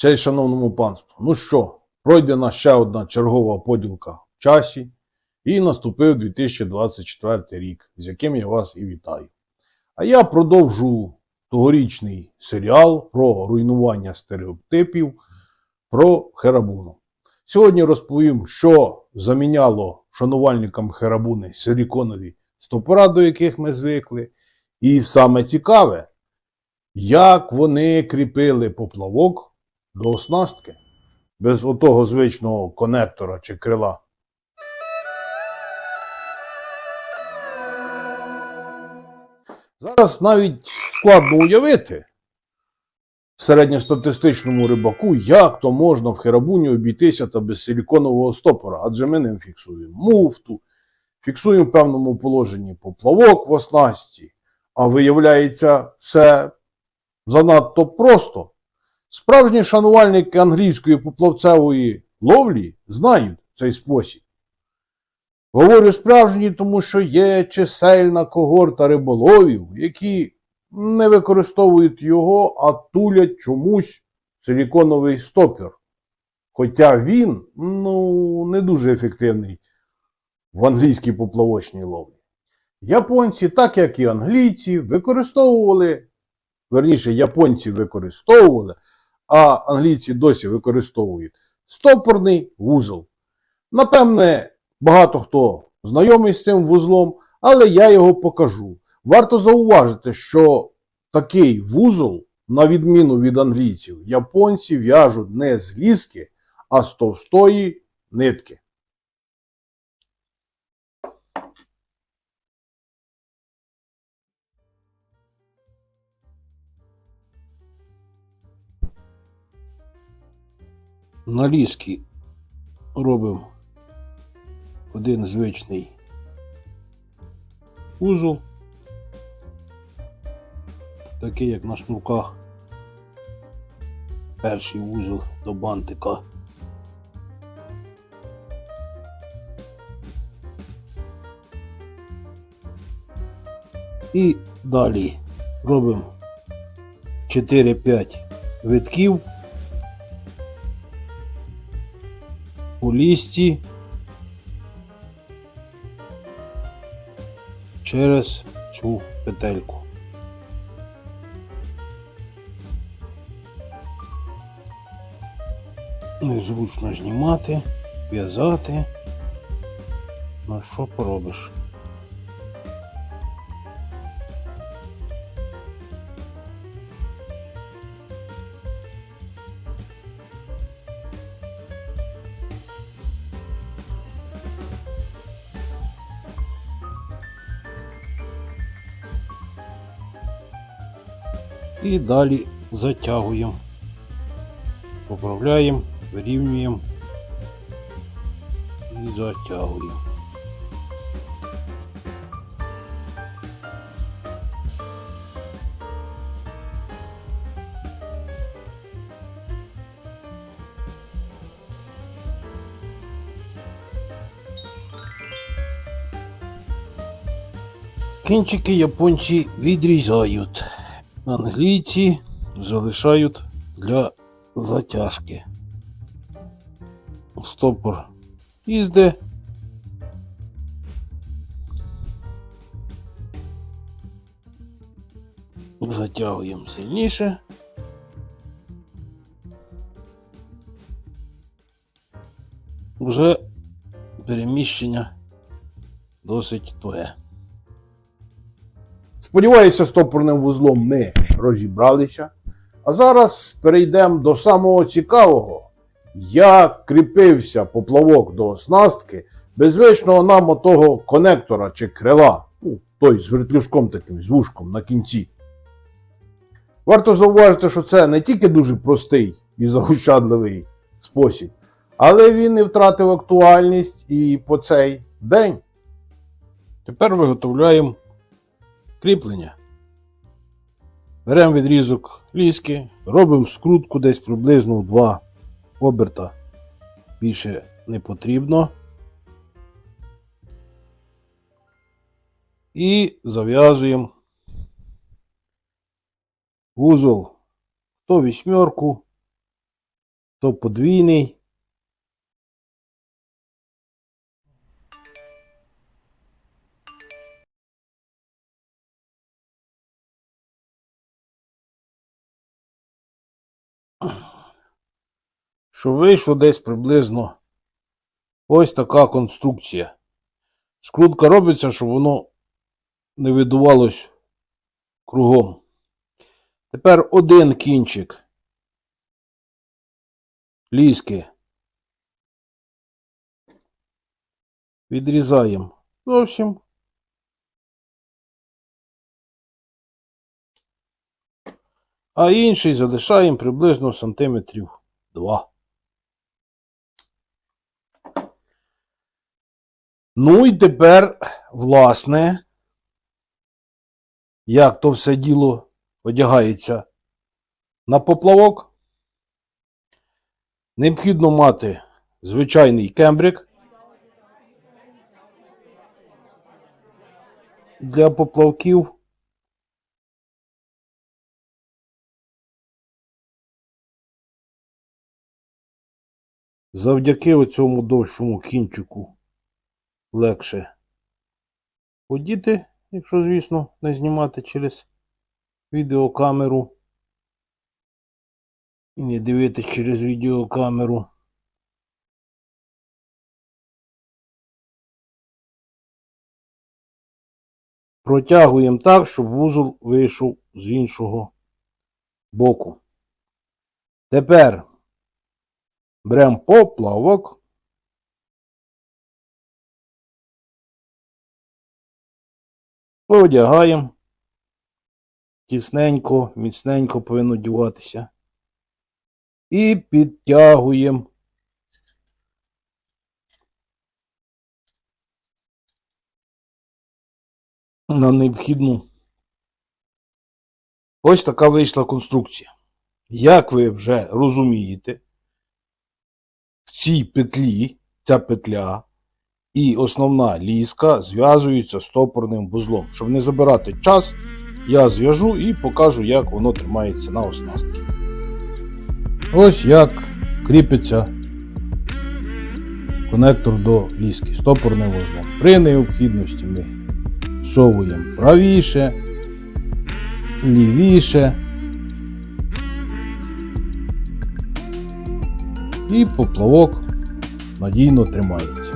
Честь шановному панству. Ну що, пройдена ще одна чергова поділка в часі, і наступив 2024 рік, з яким я вас і вітаю. А я продовжу тогорічний серіал про руйнування стереотипів про Херабуну. Сьогодні розповім, що заміняло шанувальникам Херабуни силіконові стопора, до яких ми звикли. І саме цікаве, як вони кріпили поплавок до оснастки без отого звичного конектора чи крила. Зараз навіть складно уявити середньостатистичному рибаку, як то можна в Херабуні обійтися та без силіконового стопора, адже ми ним фіксуємо муфту, фіксуємо в певному положенні поплавок в оснасті, а виявляється, все занадто просто. Справжні шанувальники англійської поплавцевої ловлі знають цей спосіб. Говорю справжні, тому що є чисельна когорта риболовів, які не використовують його, а тулять чомусь силіконовий стопір. Хоча він ну, не дуже ефективний в англійській поплавочній ловлі. Японці, так як і англійці, використовували, верніше, японці використовували, а англійці досі використовують стопорний вузол. Напевне, багато хто знайомий з цим вузлом, але я його покажу. Варто зауважити, що такий вузол, на відміну від англійців, японці в'яжуть не з ліски, а з товстої нитки. На ліски робимо один звичний узол, такий як на шнурках. Перший вузол до бантика. І далі робимо 4-5 витків у лісті через цю петельку. Незручно знімати, в'язати. Ну що поробиш? І далі затягуємо, поправляємо, вирівнюємо і затягуємо. Кінчики японці відрізають англійці залишають для затяжки. Стопор їзде. Затягуємо сильніше. Вже переміщення досить туге. Сподіваюся, стопорним вузлом ми розібралися. А зараз перейдемо до самого цікавого, як кріпився поплавок до оснастки без звичного нам отого конектора чи крила, ну, той з вертлюжком таким, з вушком на кінці. Варто зауважити, що це не тільки дуже простий і заощадливий спосіб, але він не втратив актуальність і по цей день. Тепер виготовляємо кріплення. Беремо відрізок ліски, робимо скрутку десь приблизно в два оберта. Більше не потрібно. І зав'язуємо вузол то вісьмерку, то подвійний. Що вийшло десь приблизно ось така конструкція. Скрутка робиться, щоб воно не видувалось кругом. Тепер один кінчик ліски відрізаємо зовсім. А інший залишаємо приблизно сантиметрів 2. Ну і тепер, власне, як то все діло одягається на поплавок. Необхідно мати звичайний кембрик для поплавків. Завдяки оцьому довшому кінчику легше подіти, якщо, звісно, не знімати через відеокамеру. І не дивитись через відеокамеру. Протягуємо так, щоб вузол вийшов з іншого боку. Тепер беремо поплавок. Одягаємо. Тісненько, міцненько повинно діватися. І підтягуємо. На необхідну. Ось така вийшла конструкція. Як ви вже розумієте, в цій петлі, ця петля і основна ліска зв'язуються стопорним вузлом. Щоб не забирати час, я зв'яжу і покажу, як воно тримається на оснастці. Ось як кріпиться конектор до ліски стопорним вузлом. При необхідності ми всовуємо правіше, лівіше. І поплавок надійно тримається.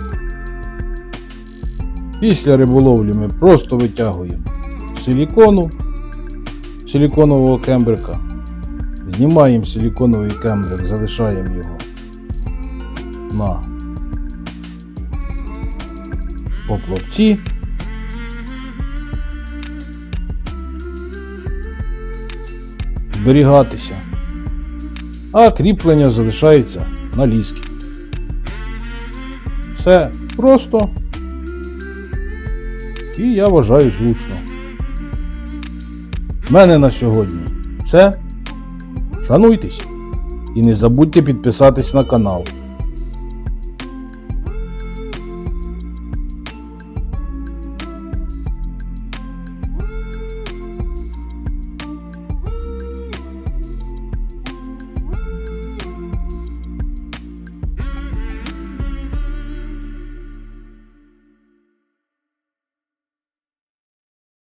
Після риболовлі ми просто витягуємо силікону, силіконового кембрика. Знімаємо силіконовий кембрик, залишаємо його на поплавці. Зберігатися. А кріплення залишається на ліскі. Все просто. І я вважаю зручно. В мене на сьогодні все. Шануйтесь і не забудьте підписатись на канал.